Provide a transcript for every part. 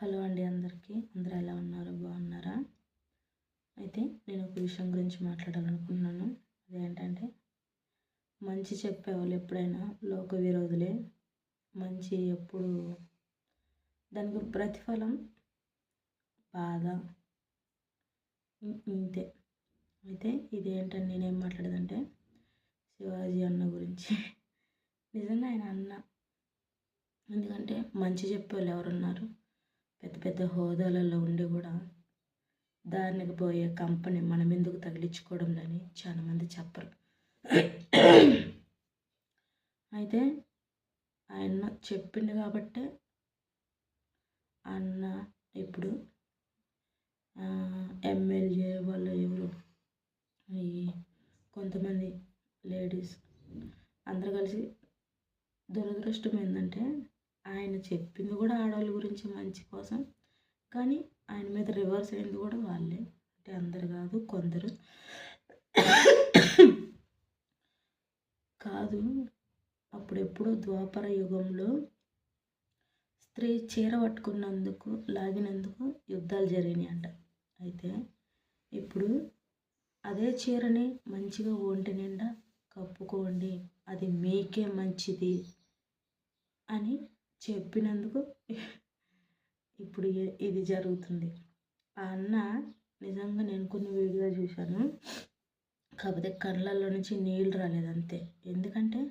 Hello అండి అందరికీ. అందరూ ఎలా ఉన్నారు? బాగున్నారా? అయితే నేను ఒక విషయం గురించి మాట్లాడాలనుకుంటున్నాను. అదేంటంటే మంచి చెప్పేవాళ్ళు ఎప్పుడైనా లోక విరోధులే. మంచి ఎప్పుడు దానికి ప్రతిఫలం బాధ ఇంతే. అయితే ఇదేంటంటే నేనేం మాట్లాడేదంటే శివాజీ అన్న గురించి. నిజంగా ఆయన అన్న. ఎందుకంటే మంచి చెప్పేవాళ్ళు ఎవరున్నారు? పెద్ద పెద్ద హోదాలలో ఉండి కూడా దానికి పోయే కంపెనీ మనం ఎందుకు తగిలించుకోవడం చాలామంది చెప్పరు. అయితే ఆయన చెప్పిండు కాబట్టే అన్న ఇప్పుడు ఎమ్మెల్యే వాళ్ళు ఎవరు? ఈ కొంతమంది లేడీస్ అందరు కలిసి దురదృష్టం ఏంటంటే ఆయన చెప్పింది కూడా ఆడవాళ్ళ గురించి మంచి కోసం. కానీ ఆయన మీద రివర్స్ అయింది కూడా వాళ్ళే. అంటే అందరు కాదు కొందరు. కాదు అప్పుడెప్పుడో ద్వాపర యుగంలో స్త్రీ చీర పట్టుకున్నందుకు లాగినందుకు యుద్ధాలు జరిగినాయి అంట అయితే ఇప్పుడు అదే చీరని మంచిగా ఒంటి నిండా కప్పుకోండి అది మీకే మంచిది అని చెప్పినందుకు ఇప్పుడు ఇది జరుగుతుంది. ఆ అన్న నిజంగా నేను కొన్ని వీడియో చూశాను. కాకపోతే కళ్ళల్లో నుంచి నీళ్ళు రాలేదు అంతే. ఎందుకంటే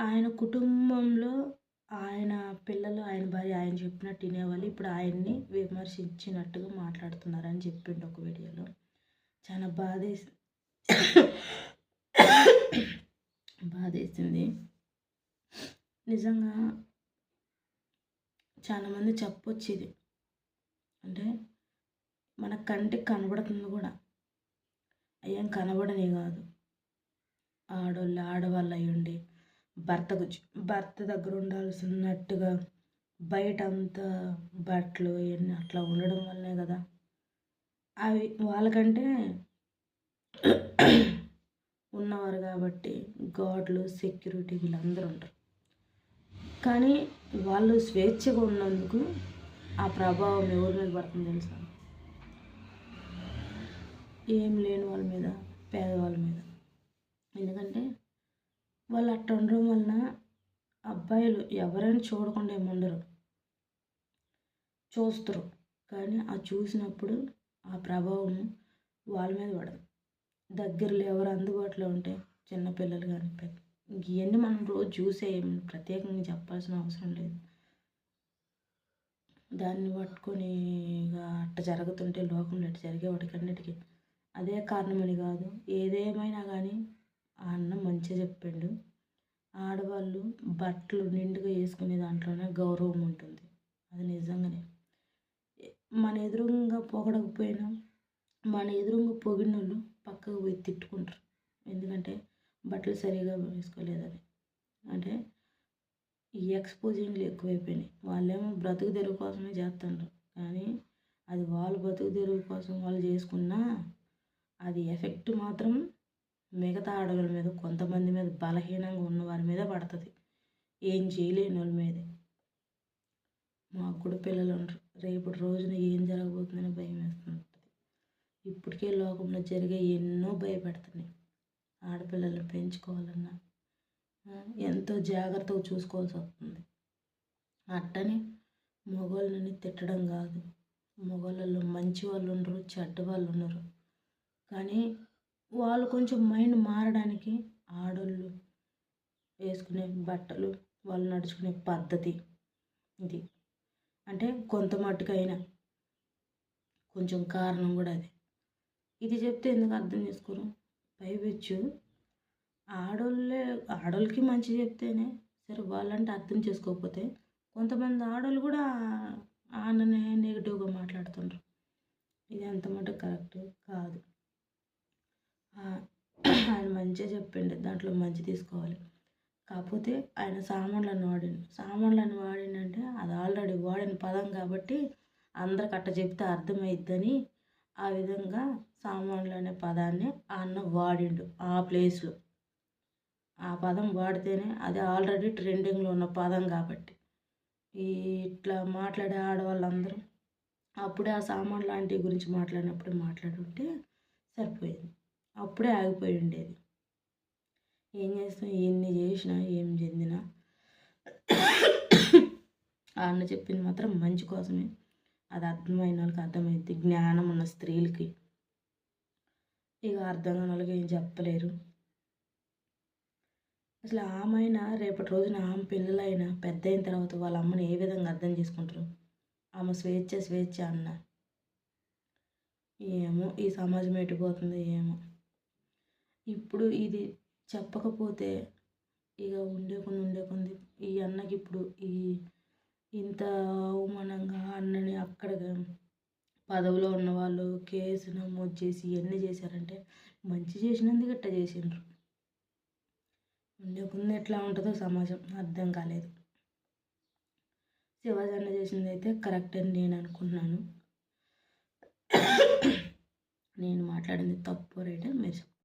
ఆయన కుటుంబంలో ఆయన పిల్లలు ఆయన భార్య ఆయన చెప్పినట్టు వినేవాళ్ళు ఇప్పుడు ఆయన్ని విమర్శించినట్టుగా మాట్లాడుతున్నారని చెప్పిండు ఒక వీడియోలో. చాలా బాధేసి బాధేసింది. నిజంగా చాలామంది చెప్పొచ్చు ఇది అంటే మన కంటికి కనబడుతుంది కూడా. అయ్యేం కనబడనే కాదు. ఆడవాళ్ళు ఆడవాళ్ళు అయ్యండి భర్తకు భర్త దగ్గర ఉండాల్సినట్టుగా బయట అంతా బట్టలు ఇవన్నీ అట్లా ఉండడం వల్లే కదా. అవి వాళ్ళకంటే ఉన్నవారు కాబట్టి గాడ్లు సెక్యూరిటీ వీళ్ళందరూ ఉంటారు. కానీ వాళ్ళు స్వేచ్ఛగా ఉన్నందుకు ఆ ప్రభావం ఎవరి మీద పడుతుంది తెలుసా? ఏం లేని వాళ్ళ మీద పేదవాళ్ళ మీద. ఎందుకంటే వాళ్ళు అట్ట ఉండడం వలన అబ్బాయిలు ఎవరైనా చూడకుండా ఏముండరు. చూస్తారు. కానీ ఆ చూసినప్పుడు ఆ ప్రభావం వాళ్ళ మీద పడదు. దగ్గరలో ఎవరు అందుబాటులో ఉంటే చిన్నపిల్లలు కానీ పెద్ద ఇవన్నీ మనం రోజు చూసే ప్రత్యేకంగా చెప్పాల్సిన అవసరం లేదు. దాన్ని పట్టుకొని ఇక అట్ట జరుగుతుంటే లోకంలో అట్ట జరిగే వాటికన్నిటికీ అదే కారణమని కాదు. ఏదేమైనా కానీ ఆ అన్న మంచిగా చెప్పిండు. ఆడవాళ్ళు బట్టలు నిండుగా వేసుకునే దాంట్లోనే గౌరవం ఉంటుంది. అది నిజంగానే. మన ఎదురుగా పొగడకపోయినా మన ఎదురుగా పొగిన వాళ్ళు పక్కకు పోయి తిట్టుకుంటారు. ఎందుకంటే బట్టలు సరిగా వేసుకోలేదని. అంటే ఈ ఎక్స్పోజింగ్లు ఎక్కువైపోయినాయి. వాళ్ళేమో బ్రతుకు తెరువు కోసమే చేస్తుండ్రు. కానీ అది వాళ్ళు బ్రతుకు తెరువు కోసం వాళ్ళు చేసుకున్నా అది ఎఫెక్ట్ మాత్రం మిగతా ఆడవాళ్ళ మీద కొంతమంది మీద బలహీనంగా ఉన్న వారి మీద పడుతుంది. ఏం చేయలేని వాళ్ళ మీదే. మాకు కూడా పిల్లలు ఉండరు. రేపటి రోజున ఏం జరగబోతుందని భయం వేస్తుంటుంది. ఇప్పటికే లోకంలో జరిగే ఎన్నో భయపెడుతున్నాయి. ఆడపిల్లలు పెంచుకోవాలన్నా ఎంతో జాగ్రత్తగా చూసుకోవాల్సి వస్తుంది. అట్టని మగవాళ్ళని తిట్టడం కాదు. మగవాళ్ళలో మంచి వాళ్ళు ఉండరు చెడ్డ వాళ్ళు ఉన్నారు కానీ వాళ్ళు కొంచెం మైండ్ మారడానికి ఆడోళ్ళు వేసుకునే బట్టలు వాళ్ళు నడుచుకునే పద్ధతి ఇది. అంటే కొంత మట్టుకైనా కొంచెం కారణం కూడా అది. ఇది చెప్తే ఎందుకు అర్థం చేసుకోరు? పైపెచ్చు ఆడోళ్ళే ఆడోళ్ళకి మంచి చెప్తేనే సరే వాళ్ళంటే అర్థం చేసుకోకపోతే కొంతమంది ఆడోళ్ళు కూడా ఆననే నెగిటివ్గా మాట్లాడుతుండ్రు. ఇది ఎంత మాట కరెక్ట్ కాదు. ఆయన మంచిగా చెప్పిండు దాంట్లో మంచి తీసుకోవాలి. కాకపోతే ఆయన సామాన్లను వాడిండు. సామాన్లను వాడిండంటే అది ఆల్రెడీ వాడిన పదం కాబట్టి అందరికి అట్ట చెప్తే అర్థమైద్దని ఆ విధంగా సామాన్లు అనే పదాన్ని ఆ అన్న వాడిండు ఆ ప్లేస్లో. ఆ పదం వాడితేనే అది ఆల్రెడీ ట్రెండింగ్లో ఉన్న పదం కాబట్టి. ఈ ఇట్లా మాట్లాడే ఆడవాళ్ళందరూ అప్పుడే ఆ సామాన్ లాంటి గురించి మాట్లాడినప్పుడు మాట్లాడుంటే సరిపోయేది. అప్పుడే ఆగిపోయి ఉండేది. ఏం చేస్తాం? ఎన్ని చేసినా ఏం చెందినా ఆ అన్న చెప్పింది మాత్రం మంచి కోసమే. అది అర్థమైన వాళ్ళకి అర్థమైంది జ్ఞానం ఉన్న స్త్రీలకి ఇక అర్థం కాని వాళ్ళకి ఏం చెప్పలేరు. అసలు ఆమె రేపటి రోజున ఆమె పిల్లలైనా పెద్ద అయిన తర్వాత వాళ్ళ అమ్మని ఏ విధంగా అర్థం చేసుకుంటారు? ఆమె స్వేచ్ఛ స్వేచ్ఛ అన్న. ఏమో ఈ సమాజం ఎటుపోతుందో ఏమో. ఇప్పుడు ఇది చెప్పకపోతే ఇక ఉండే కొన్ని ఉండే కొంది ఈ అన్నకి ఇప్పుడు ఈ ఇంత అవమానంగా అన్నని అక్కడ పదవిలో ఉన్న వాళ్ళు కేసు నమోదు చేసి ఇవన్నీ చేశారంటే మంచి చేసినందుకు ఇట్ట చేసిండ్రు. ఉండే ఎట్లా ఉంటుందో సమాజం అర్థం కాలేదు. శివాజీ అన్న చేసింది అయితే కరెక్ట్ అని నేను అనుకున్నాను నేను మాట్లాడింది తప్పు రైట్ మీరు